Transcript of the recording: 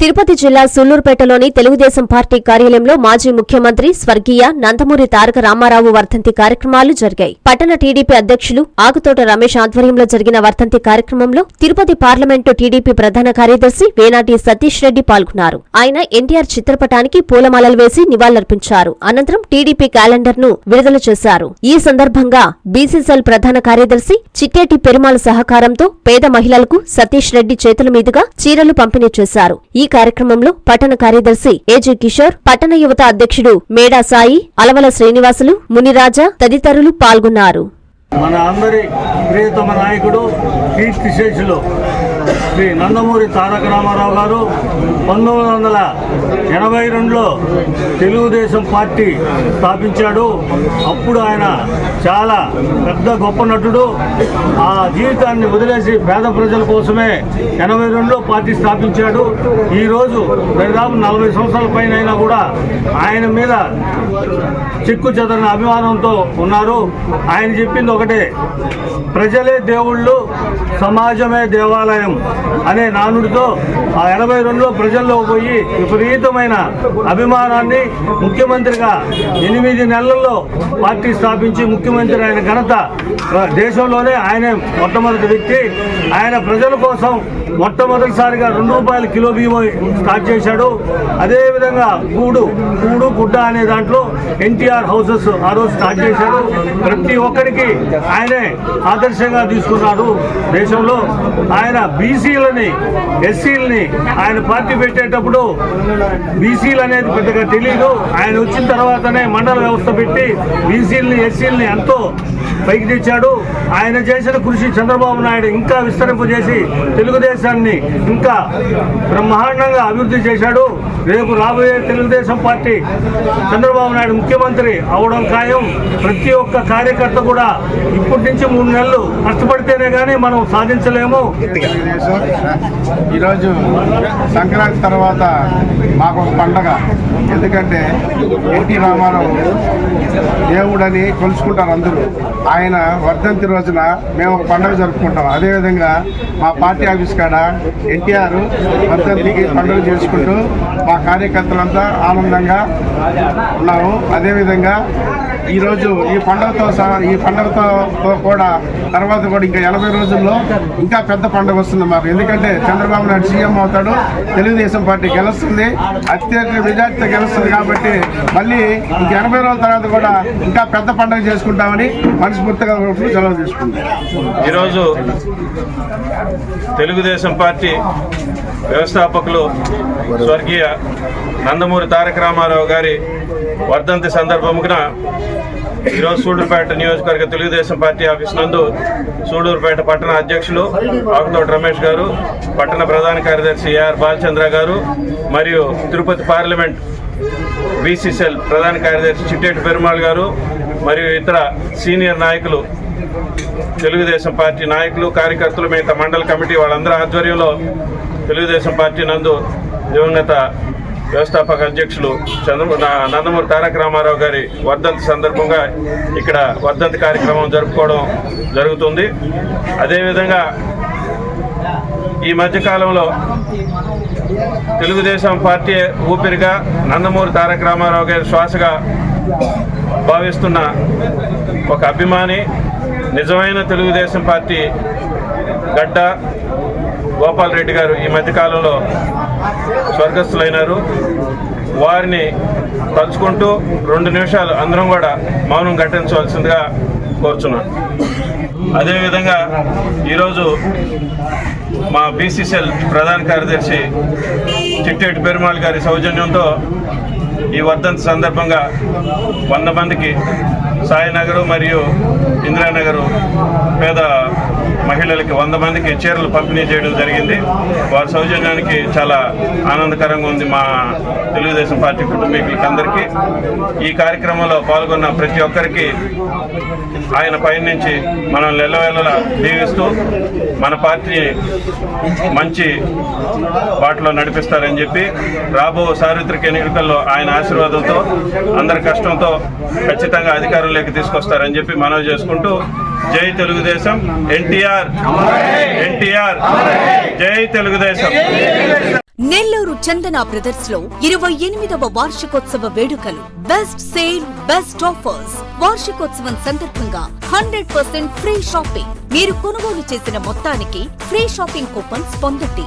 తిరుపతి జిల్లా సూళ్ళూరుపేటలోని తెలుగుదేశం పార్టీ కార్యాలయంలో మాజీ ముఖ్యమంత్రి స్వర్గీయ నందమూరి తారక రామారావు వర్ధంతి కార్యక్రమాలు జరిగాయి. పట్టణ టీడీపీ అధ్యక్షులు ఆకుతోట రమేష్ ఆధ్వర్యంలో జరిగిన వర్ధంతి కార్యక్రమంలో తిరుపతి పార్లమెంటు టీడీపీ ప్రధాన కార్యదర్శి వేనాటి సతీష్ రెడ్డి పాల్గొన్నారు. ఆయన ఎన్టీఆర్ చిత్రపటానికి పూలమాలలు వేసి నివాళులర్పించారు. అనంతరం టీడీపీ క్యాలెండర్ను విడుదల చేశారు. ఈ సందర్భంగా బీసీసీఎల్ ప్రధాన కార్యదర్శి చిట్టేటి పెరుమాళ్ సహకారంతో పేద మహిళలకు సతీష్ రెడ్డి చేతుల మీదుగా చీరలు పంపిణీ చేశారు. ఈ కార్యక్రమంలో పట్టణ కార్యదర్శి ఏజీ కిషోర్ పట్టణ యువత అధ్యక్షుడు మేడా సాయి అలవల శ్రీనివాసులు మునిరాజా తదితరులు పాల్గొన్నారు. మన అందరి ప్రియతమ నాయకుడు కీర్తి శేషులు. శ్రీ నందమూరి తారక రామారావు గారు పంతొమ్మిది వందల ఎనభై రెండులో తెలుగుదేశం పార్టీ స్థాపించాడు. అప్పుడు ఆయన చాలా పెద్ద గొప్ప నటుడు. ఆ జీవితాన్ని వదిలేసి పేద ప్రజల కోసమే ఎనభై రెండులో పార్టీ స్థాపించాడు. ఈరోజు దాదాపు నలభై సంవత్సరాల పైన అయినా కూడా ఆయన మీద చిక్కు చెదరిన అభిమానంతో ఉన్నారు. ఆయన చెప్పింది ఒకటే ప్రజలే దేవుళ్ళు సమాజమే దేవాలయం. అనే నానుడితో ఆ ఎనభై రెండులో ప్రజల్లో పోయి విపరీతమైన అభిమానాన్ని ముఖ్యమంత్రిగా ఎనిమిది నెలల్లో పార్టీ స్థాపించి ముఖ్యమంత్రి ఆయన ఘనత దేశంలోనే ఆయనే మొట్టమొదటి వ్యక్తి. ఆయన ప్రజల కోసం మొట్టమొదటిసారిగా రెండు రూపాయల కిలో బియ్యం స్టార్ట్ చేశాడు. అదేవిధంగా కూడు కూడు గుడ్డ అనే దాంట్లో ఎన్టీఆర్ హౌసెస్ ఆ రోజు స్టార్ట్ చేశాడు. ప్రతి ఒక్కరికి ఆయనే ఆదర్శంగా తీసుకున్నాడు దేశంలో. ఆయన బీసీ బీసీలని ఎస్సీలని ఆయన పార్టీ పెట్టేటప్పుడు బీసీలు అనేది పెద్దగా తెలియదు ఆయన వచ్చిన తర్వాతనే మండల వ్యవస్థ పెట్టి బీసీలని ఎస్సీలని ఎంతో పైకి తెచ్చాడు. ఆయన చేసిన కృషి చంద్రబాబు నాయుడు ఇంకా విస్తరింపజేసి తెలుగుదేశాన్ని ఇంకా బ్రహ్మాండంగా అభివృద్ధి చేశాడు. రేపు రాబోయే తెలుగుదేశం పార్టీ చంద్రబాబు నాయుడు ముఖ్యమంత్రి అవడం ఖాయం. ప్రతి ఒక్క కార్యకర్త కూడా ఇప్పటి నుంచి మూడు నెలలు కష్టపడితేనే కానీ మనం సాధించలేము. ఈరోజు సంక్రాంతి తర్వాత మాకు ఒక పండగ. ఎందుకంటే ఎన్టీ రామారావు దేవుడని కొలుచుకుంటారు అందరూ. ఆయన వర్ధంతి రోజున మేము ఒక పండగ జరుపుకుంటాం. అదేవిధంగా మా పార్టీ ఆఫీస్ కాడ ఎన్టీఆర్ వర్ధంతికి పండుగ చేసుకుంటూ మా కార్యకర్తలంతా ఆనందంగా ఉన్నాము అదేవిధంగా ఈరోజు ఈ పండుగతో సహా ఈ పండుగతో కూడా తర్వాత కూడా ఇంకా ఎనభై రోజుల్లో ఇంకా పెద్ద పండుగ వస్తుంది మాకు. ఎందుకంటే చంద్రబాబు నాయుడు సీఎం అవుతాడు. తెలుగుదేశం పార్టీ గెలుస్తుంది. అత్యధిక మెజార్టీతో గెలుస్తుంది కాబట్టి మళ్ళీ ఇంక ఎనభై రోజుల తర్వాత కూడా ఇంకా పెద్ద పండుగ చేసుకుంటామని మనస్ఫూర్తిగా సెలవు తీసుకుంటాం ఈరోజు తెలుగుదేశం పార్టీ వ్యవస్థాపకులు స్వర్గీయ నందమూరి తారక రామారావు గారి వర్ధంతి సందర్భమున ఈరోజు సూడూరుపేట నియోజకవర్గ తెలుగుదేశం పార్టీ ఆఫీస్ నందు సూడూరుపేట పట్టణ అధ్యక్షులు ఆకుతోటి రమేష్ గారు పట్టణ ప్రధాన కార్యదర్శి ఏఆర్ బాలచంద్ర గారు మరియు తిరుపతి పార్లమెంట్ బీసీసీఎల్ ప్రధాన కార్యదర్శి చిట్టేటి పెరుమాళ్ గారు మరియు ఇతర సీనియర్ నాయకులు తెలుగుదేశం పార్టీ నాయకులు కార్యకర్తలు మిగతా మండల కమిటీ వాళ్ళందరి ఆధ్వర్యంలో తెలుగుదేశం పార్టీ నందు దివంగత వ్యవస్థాపక అధ్యక్షులు చంద్ర నందమూరి తారక రామారావు గారి వర్ధంతి సందర్భంగా ఇక్కడ వర్ధంతి కార్యక్రమం జరుపుకోవడం జరుగుతుంది. అదేవిధంగా ఈ మధ్యకాలంలో తెలుగుదేశం పార్టీ ఊపిరిగా నందమూరి తారక రామారావు గారి శ్వాసగా భావిస్తున్న ఒక అభిమాని నిజమైన తెలుగుదేశం పార్టీ గడ్డ గోపాల్ రెడ్డి గారు ఈ మధ్యకాలంలో స్వర్గస్థులైనారు. వారిని తలుచుకుంటూ రెండు నిమిషాలు అందరం కూడా మౌనం ఘటించవలసిందిగా కోరుచున్నాను. అదేవిధంగా ఈరోజు మా బీసీసీఎల్ ప్రధాన కార్యదర్శి చిట్టేటి పెరుమాళ్ గారి సౌజన్యంతో ఈ వర్ధంతి సందర్భంగా వంద మందికి సాయినగరు మరియు ఇందిరానగరు పేద మహిళలకి వంద మందికి చీరలు పంపిణీ చేయడం జరిగింది. వారి సౌజన్యానికి చాలా ఆనందకరంగా ఉంది మా తెలుగుదేశం పార్టీ కుటుంబీకులకి అందరికీ ఈ కార్యక్రమంలో పాల్గొన్న ప్రతి ఒక్కరికి ఆయన పైన నుంచి మనం ఎల్లవేళలా దీవిస్తూ మన పార్టీని మంచి బాటలో నడిపిస్తారని చెప్పి రాబో సార్వత్రిక ఎన్నికల్లో ఆయన ఆశీర్వాదంతో అందరి కష్టంతో ఖచ్చితంగా అధికారంలోకి తీసుకొస్తారని చెప్పి మనవి చేసుకుంటూ జై తెలుగుదేశం. ఎన్టీఆర్. ఎన్టీఆర్. జై తెలుగుదేశం. నెల్లూరు చందన బ్రదర్స్లో ఇరవై ఎనిమిదవ వార్షికోత్సవ వేడుకలు. Best sale best offers. వార్షికోత్సవం సందర్భంగా హండ్రెడ్ పర్సెంట్ ఫ్రీ షాపింగ్. మీరు కొనుగోలు చేసిన మొత్తానికి ఫ్రీ షాపింగ్ కూపన్స్ పొందండి.